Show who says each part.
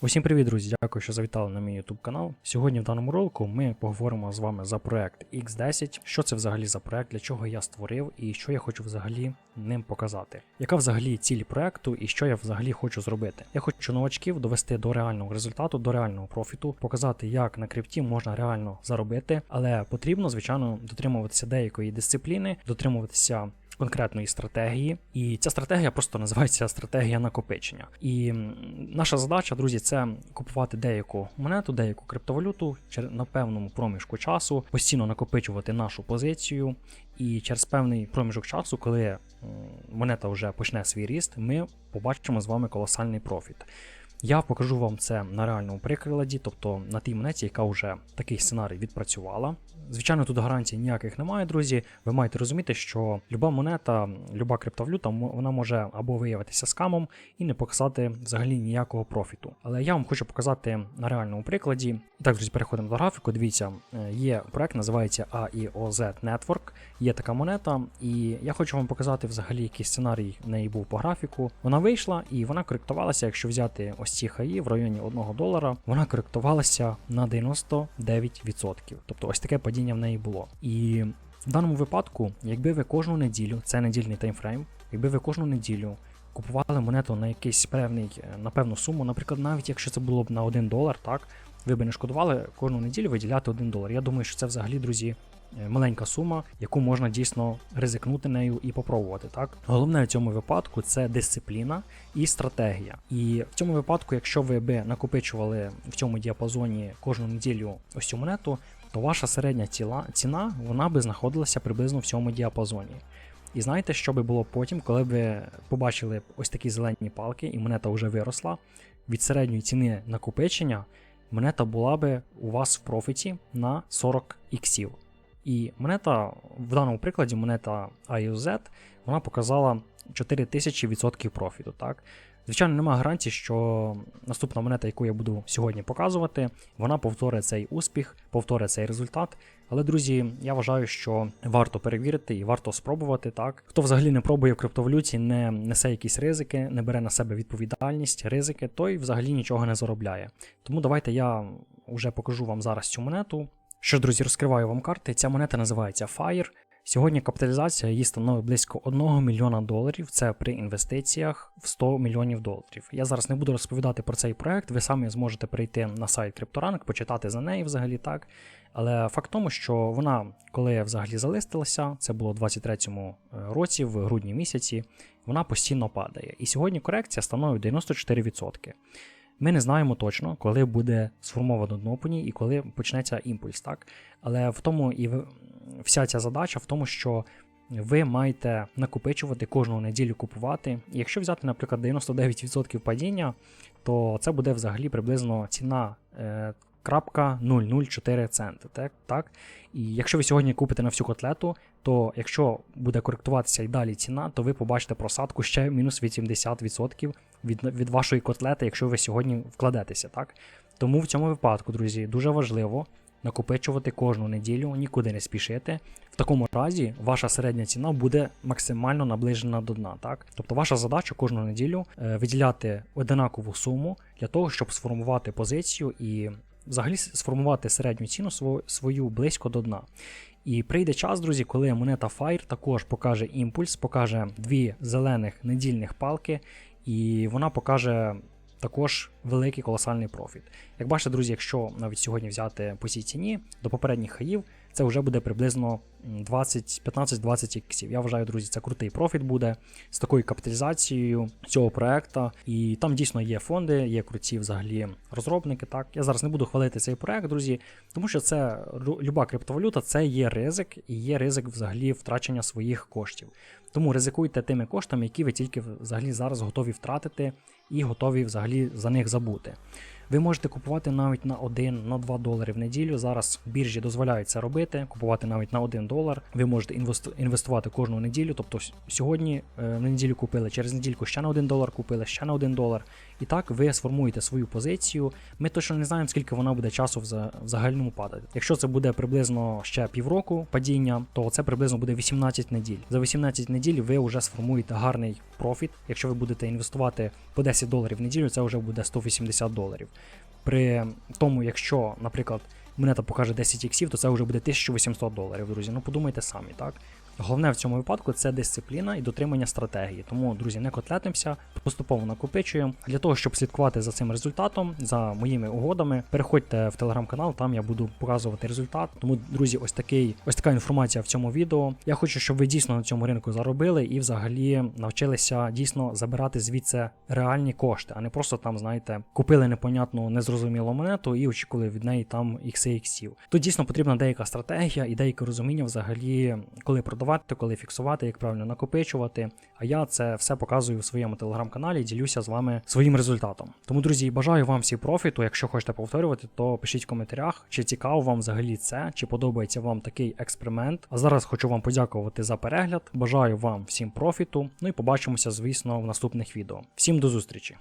Speaker 1: Усім привіт, друзі! Дякую, що завітали на мій YouTube канал. Сьогодні в даному ролику ми поговоримо з вами за проект X10, що це взагалі за проект, для чого я створив і що я хочу взагалі ним показати. Яка взагалі ціль проекту і що я взагалі хочу зробити? Я хочу новачків довести до реального результату, до реального профіту, показати, як на крипті можна реально заробити, але потрібно, звичайно, дотримуватися деякої дисципліни, дотримуватися конкретної стратегії, і ця стратегія просто називається стратегія накопичення. І наша задача, друзі, це купувати деяку монету, деяку криптовалюту на певному проміжку часу, постійно накопичувати нашу позицію. І через певний проміжок часу, коли монета вже почне свій ріст, ми побачимо з вами колосальний профіт. Я покажу вам це на реальному прикладі, тобто на тій монеті, яка вже такий сценарій відпрацювала. Звичайно, тут гарантій ніяких немає, друзі. Ви маєте розуміти, що люба монета, люба криптовалюта, вона може або виявитися скамом і не показати взагалі ніякого профіту. Але я вам хочу показати на реальному прикладі. І так, друзі, переходимо до графіку. Дивіться, е, є проект, називається AIOZ Network. Є така монета, і я хочу вам показати взагалі, який сценарій в неї був по графіку. Вона вийшла і вона коректувалася, якщо взяти ось ці хаї в районі 1 долара, вона коректувалася на 99%. Тобто ось таке падіння в неї було. І в даному випадку, якби ви кожну неділю, це недільний таймфрейм, якби ви кожну неділю купували монету на якийсь певний, е, на певну суму, наприклад, навіть якщо це було б на 1 долар, так, ви би не шкодували кожну неділю виділяти 1 долар. Я думаю, що це взагалі, друзі, маленька сума, яку можна дійсно ризикнути нею і попробувати. Так, головне в цьому випадку це дисципліна і стратегія. І в цьому випадку, якщо ви би накопичували в цьому діапазоні кожну неділю ось цю монету, то ваша середня ціла, ціна вона би знаходилася приблизно в цьому діапазоні. І знаєте, що би було потім, коли б ви побачили ось такі зелені палки, і монета вже виросла від середньої ціни накопичення, монета була би у вас в профіті на 40 іксів. І монета, в даному прикладі, монета IOZ, вона показала 4000% профіту. Так? Звичайно, немає гарантії, що наступна монета, яку я буду сьогодні показувати, вона повторить цей успіх, повторить цей результат. Але, друзі, я вважаю, що варто перевірити і варто спробувати так. Хто взагалі не пробує в криптовалюті, не несе якісь ризики, не бере на себе відповідальність, ризики, той взагалі нічого не заробляє. Тому давайте я вже покажу вам зараз цю монету. Що ж, друзі, розкриваю вам карти. Ця монета називається Fire. Сьогодні капіталізація її становить близько 1 мільйона доларів. Це при інвестиціях в 100 мільйонів доларів. Я зараз не буду розповідати про цей проект. Ви самі зможете прийти на сайт CryptoRank, почитати за неї взагалі так. Але факт тому, що вона, коли взагалі залистилася, це було у 23-му році, в грудні місяці, вона постійно падає. І сьогодні корекція становить 94%. Ми не знаємо точно, коли буде сформовано дно по і коли почнеться імпульс, так? Але в тому і вся ця задача в тому, що ви маєте накопичувати кожну неділю купувати. І якщо взяти, наприклад, 99% падіння, то це буде взагалі приблизно ціна. Е, крапка 0,04 центи. Так? так? І якщо ви сьогодні купите на всю котлету, то якщо буде коректуватися і далі ціна, то ви побачите просадку ще мінус 80% від, від вашої котлети, якщо ви сьогодні вкладетеся. Так? Тому в цьому випадку, друзі, дуже важливо накопичувати кожну неділю, нікуди не спішити. В такому разі ваша середня ціна буде максимально наближена до дна. Так? Тобто ваша задача кожну неділю е, виділяти одинакову суму для того, щоб сформувати позицію і взагалі сформувати середню ціну свою близько до дна. І прийде час, друзі, коли монета Fire також покаже імпульс, покаже дві зелених недільних палки, і вона покаже також великий колосальний профіт. Як бачите, друзі, якщо навіть сьогодні взяти по цій ціні до попередніх хаїв, це вже буде приблизно 20, 15-20 іксів. Я вважаю, друзі, це крутий профіт буде з такою капіталізацією цього проекту. І там дійсно є фонди, є круті взагалі розробники. Так, я зараз не буду хвалити цей проект, друзі, тому що це люба криптовалюта, це є ризик і є ризик взагалі втрачення своїх коштів. Тому ризикуйте тими коштами, які ви тільки взагалі зараз готові втратити і готові взагалі за них забути. Ви можете купувати навіть на 1 на 2 долари в неділю. Зараз біржі дозволяють це робити, купувати навіть на 1 долар. Ви можете інвесту- інвестувати кожну неділю. Тобто сьогодні е, на неділю купили, через недільку ще на 1 долар купили, ще на 1 долар. І так ви сформуєте свою позицію. Ми точно не знаємо, скільки вона буде часу в, в загальному падати. Якщо це буде приблизно ще півроку падіння, то це приблизно буде 18 неділь. За 18 неділь ви вже сформуєте гарний профіт. Якщо ви будете інвестувати по 10 доларів в неділю, це вже буде 180 доларів. При тому, якщо, наприклад, монета покаже 10 іксів, то це вже буде 1800 доларів, друзі. Ну подумайте самі, так? Головне в цьому випадку це дисципліна і дотримання стратегії. Тому, друзі, не котлетимося, поступово накопичуємо. Для того, щоб слідкувати за цим результатом, за моїми угодами, переходьте в телеграм-канал, там я буду показувати результат. Тому, друзі, ось такий, ось така інформація в цьому відео. Я хочу, щоб ви дійсно на цьому ринку заробили і взагалі навчилися дійсно забирати звідси реальні кошти, а не просто там, знаєте, купили непонятну незрозумілу монету і очікували від неї там іксів. Тут дійсно потрібна деяка стратегія і деяке розуміння взагалі, коли продавати, коли фіксувати, як правильно накопичувати. А я це все показую в своєму телеграм-каналі ділюся з вами своїм результатом. Тому, друзі, бажаю вам всі профіту. Якщо хочете повторювати, то пишіть в коментарях, чи цікаво вам взагалі це, чи подобається вам такий експеримент. А зараз хочу вам подякувати за перегляд. Бажаю вам всім профіту. Ну і побачимося, звісно, в наступних відео. Всім до зустрічі!